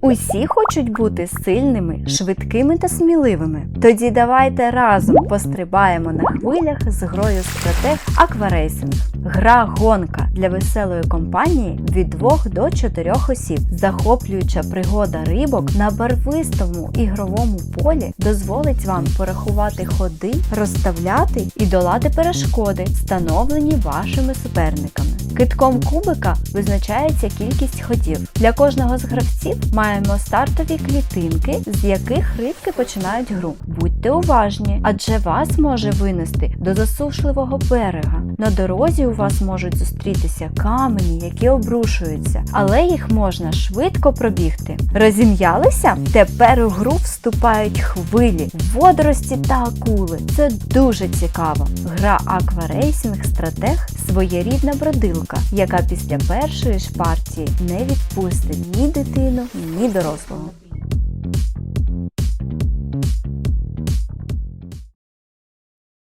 Усі хочуть бути сильними, швидкими та сміливими. Тоді давайте разом пострибаємо на хвилях з грою стратег Акварейсинг. Гра гонка для веселої компанії від 2 до 4 осіб. Захоплююча пригода рибок на барвистому ігровому полі дозволить вам порахувати ходи, розставляти і долати перешкоди, встановлені вашими суперниками. Китком кубика визначається кількість ходів. Для кожного з гравців маємо стартові клітинки, з яких рибки починають гру. Будьте уважні, адже вас може винести до засушливого берега. На дорозі у вас можуть зустрітися камені, які обрушуються, але їх можна швидко пробігти. Розім'ялися? Тепер у гру вступають хвилі, водорості та акули. Це дуже цікаво. Гра Акварейсінг Стратег своєрідна бродилка, яка після першої ж партії не відпустить ні дитину, ні дорослого.